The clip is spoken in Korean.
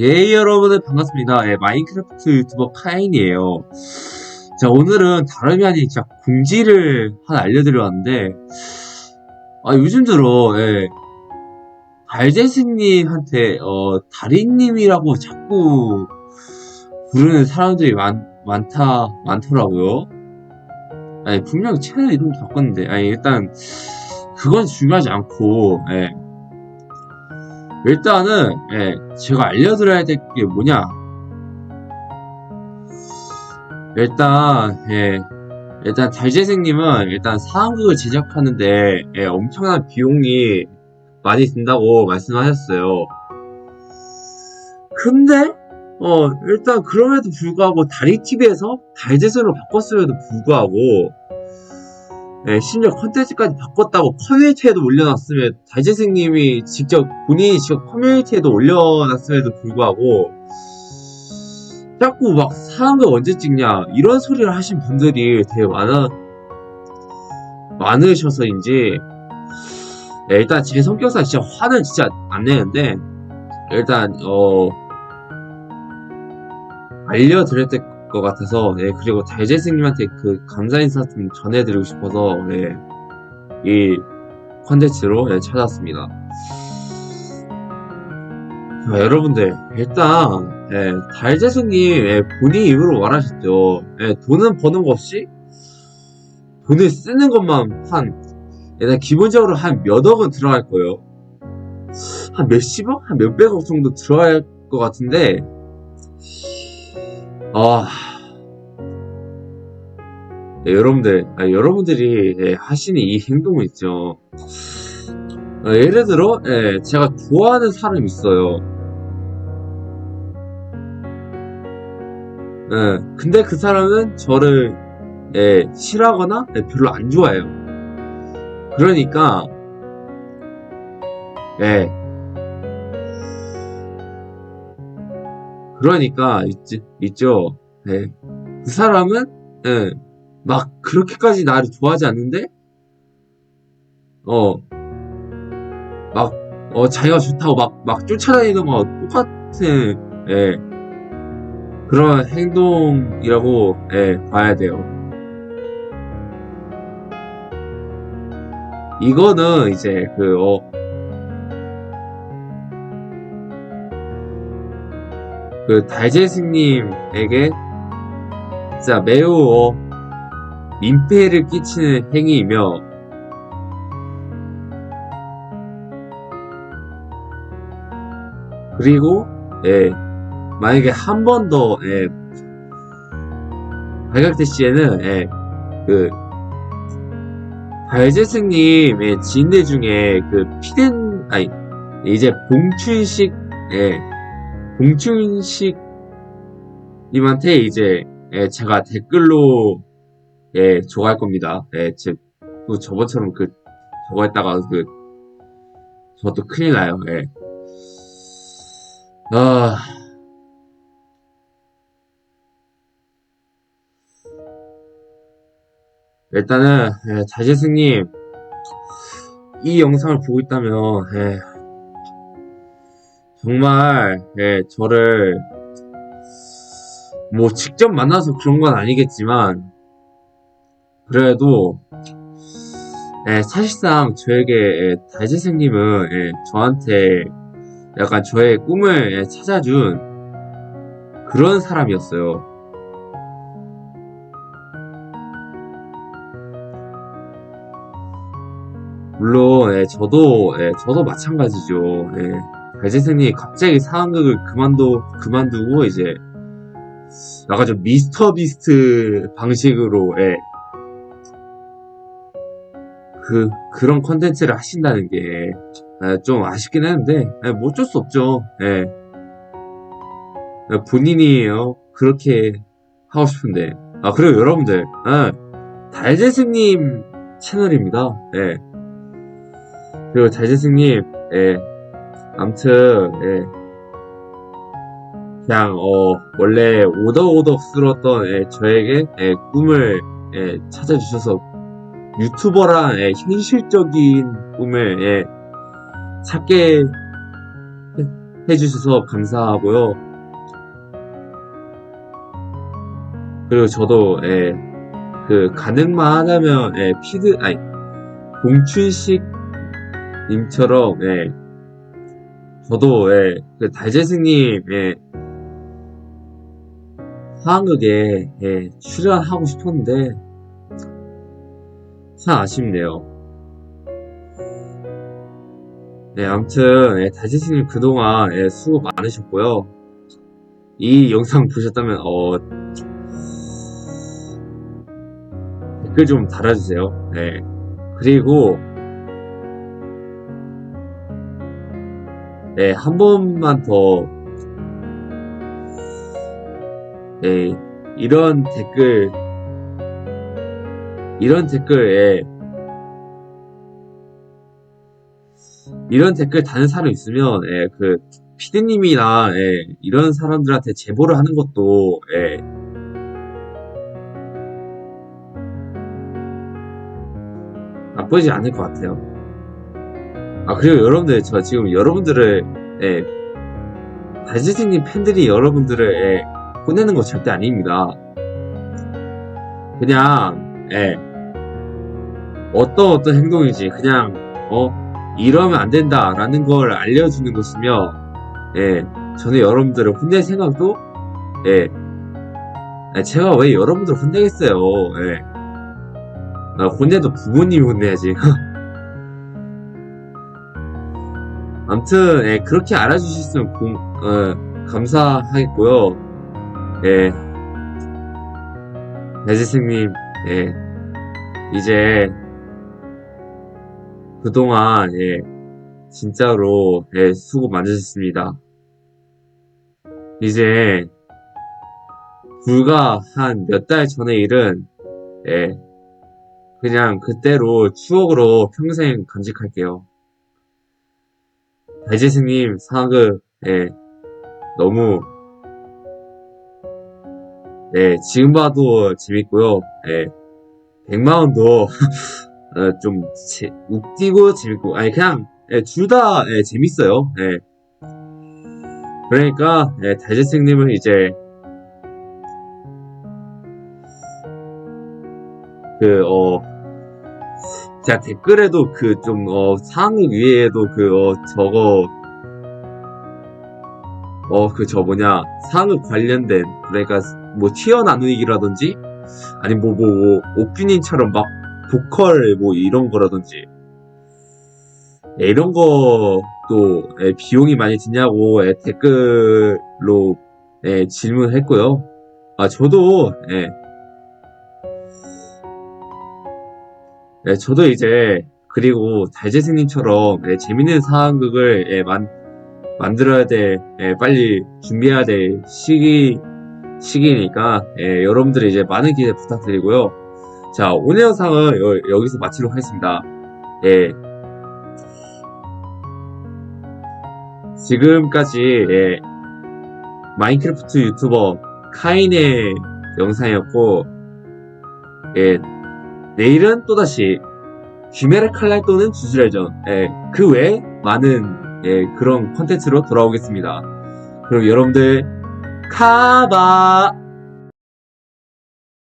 예, 여러분들 반갑습니다. 예, 마인크래프트 유튜버 카인이에요. 자, 오늘은 다름이 아닌 진짜 궁지를 하나 알려드려 왔는데, 아, 요즘 들어, 예, 발제스님한테, 어, 달인님이라고 자꾸 부르는 사람들이 많, 많다, 많더라고요. 아니, 분명 채널 이름 바꿨는데, 아니, 일단, 그건 중요하지 않고, 예, 일단은 예, 제가 알려드려야 될 게 뭐냐? 일단 예, 일단 달재생님은 일단 상황극을 제작하는데 예, 엄청난 비용이 많이 든다고 말씀하셨어요. 근데 어 일단 그럼에도 불구하고 다리TV에서 달재생으로 바꿨음에도 불구하고 네, 심지어 컨텐츠까지 바꿨다고 커뮤니티에도 올려놨으면 달재생님이 직접 본인이 직접 커뮤니티에도 올려놨음에도 불구하고 자꾸 막 사람들 언제 찍냐 이런 소리를 하신 분들이 되게 많아 많으셔서인지 네, 일단 제 성격상 진짜 화는 진짜 안 내는데 일단 어 알려드릴 때 것 같아서 네, 그리고 달재생님한테 그 감사 인사 좀 전해드리고 싶어서 네, 이 컨텐츠로 네, 찾았습니다. 자, 여러분들 일단 네, 달재생님 네, 본인 입으로 말하셨죠. 네, 돈은 버는 거 없이 돈을 쓰는 것만 한 일단 기본적으로 한 몇 억은 들어갈 거예요. 한 몇십억? 한 몇백억 정도 들어갈 것 같은데 아, 네, 여러분들, 아, 여러분들이 예, 하시는 이 행동은 있죠. 아, 예를 들어, 예, 제가 좋아하는 사람이 있어요. 예, 근데 그 사람은 저를 예, 싫어하거나 예, 별로 안 좋아해요. 그러니까, 예, 그러니까 있, 있죠. 네. 그 사람은 예, 막 그렇게까지 나를 좋아하지 않는데 어막 어, 자기가 좋다고 막, 막 쫓아다니는 거 똑같은, 예, 그런 행동이라고, 예, 봐야 돼요. 이거는 이제, 그, 어, 그 달재승님에게 진짜 매우 어, 민폐를 끼치는 행위이며 그리고 예, 만약에 한 번 더 예, 발각될 시에는 예, 그 달재승님의 지인들 중에 그 피덴 아니 이제 봉춘식 예, 봉춘식 님한테 이제 예, 제가 댓글로 예, 저거 할 겁니다. 예, 제, 또 저번처럼 그 저거 했다가 그 저도 큰일 나요. 예. 아 일단은 예, 자재승님 이 영상을 보고 있다면 예, 정말 예, 저를 뭐 직접 만나서 그런 건 아니겠지만 그래도 예, 사실상 저에게 예, 달재생님은 예, 저한테 약간 저의 꿈을 예, 찾아준 그런 사람이었어요. 물론 예, 저도 예, 저도 마찬가지죠. 예. 배재생님이 갑자기 상황극을 그만두, 그만두고, 이제, 약간 좀 미스터 비스트 방식으로, 예. 그, 그런 컨텐츠를 하신다는 게, 예, 좀 아쉽긴 했는데, 예, 뭐 어쩔 수 없죠. 예. 본인이, 어, 그렇게 하고 싶은데. 아, 그리고 여러분들, 예, 달재승님 채널입니다. 예. 그리고 달재승님, 예. 암튼 예. 그냥 어 원래 오덕오덕스러웠던 예, 저에게 예, 꿈을 예, 찾아주셔서 유튜버란 예, 현실적인 꿈을 예, 찾게 해주셔서 감사하고요. 그리고 저도 예, 그 가능만 하면 예, 피드 아니 봉춘식 님처럼 예, 저도 예, 그 달재승님 예, 화학극에 예, 출연하고 싶었는데 참 아쉽네요. 네, 아무튼 예, 달재승님 그동안 예, 수고 많으셨고요. 이 영상 보셨다면 어, 댓글 좀 달아주세요. 네. 그리고 네, 한 번만 더 네, 이런 댓글 이런 댓글에 이런 댓글 다는 사람 있으면 예, 그 피디님이나 예, 이런 사람들한테 제보를 하는 것도 예, 나쁘지 않을 것 같아요. 아 그리고 여러분들 저 지금 여러분들을 예, 달지스님 팬들이 여러분들을 예, 혼내는 거 절대 아닙니다. 그냥 예, 어떤 어떤 행동이지 그냥 어 이러면 안 된다라는 걸 알려주는 것이며 예, 저는 여러분들을 혼낼 생각도 예, 아, 제가 왜 여러분들을 혼내겠어요. 예. 나 혼내도 부모님이 혼내야지. 아무튼 예, 그렇게 알아주셨으면 공, 어, 감사하겠고요. 예, 배지승님, 예, 이제 그동안 예, 진짜로 예, 수고 많으셨습니다. 이제 불과 한 몇 달 전의 일은 예, 그냥 그때로 추억으로 평생 간직할게요. 배지승님 상극 예, 너무 예, 지금 봐도 재밌고요. 예, 백마원도 어, 좀 재- 웃기고 재밌고 아니 그냥 예, 둘다 재밌어요. 예. 그러니까 예, 달재승님은 이제 그 어 제가 댓글에도 그 좀 어 상황 위에도 그 어 저거 어 그 저 뭐냐 상황 관련된 그러니까 뭐 티어 나누기라든지 아니 뭐뭐 뭐, 오피닝처럼 막 보컬 뭐 이런 거라든지 예, 이런 것도 예, 비용이 많이 드냐고 예, 댓글로 예, 질문했고요. 아 저도 예, 예, 저도 이제 그리고 달재승님처럼 예, 재밌는 상황극을 예, 만, 만들어야 될 예, 빨리 준비해야 될 시기 시기니까 예, 여러분들이 이제 많은 기대 부탁드리고요. 자 오늘 영상은 여, 여기서 마치도록 하겠습니다. 예, 지금까지 예, 마인크래프트 유튜버 카인의 영상이었고 예, 내일은 또다시 귀메라 칼날 또는 주술회전 예, 그 외에 많은 예, 그런 컨텐츠로 돌아오겠습니다. 그럼 여러분들 카바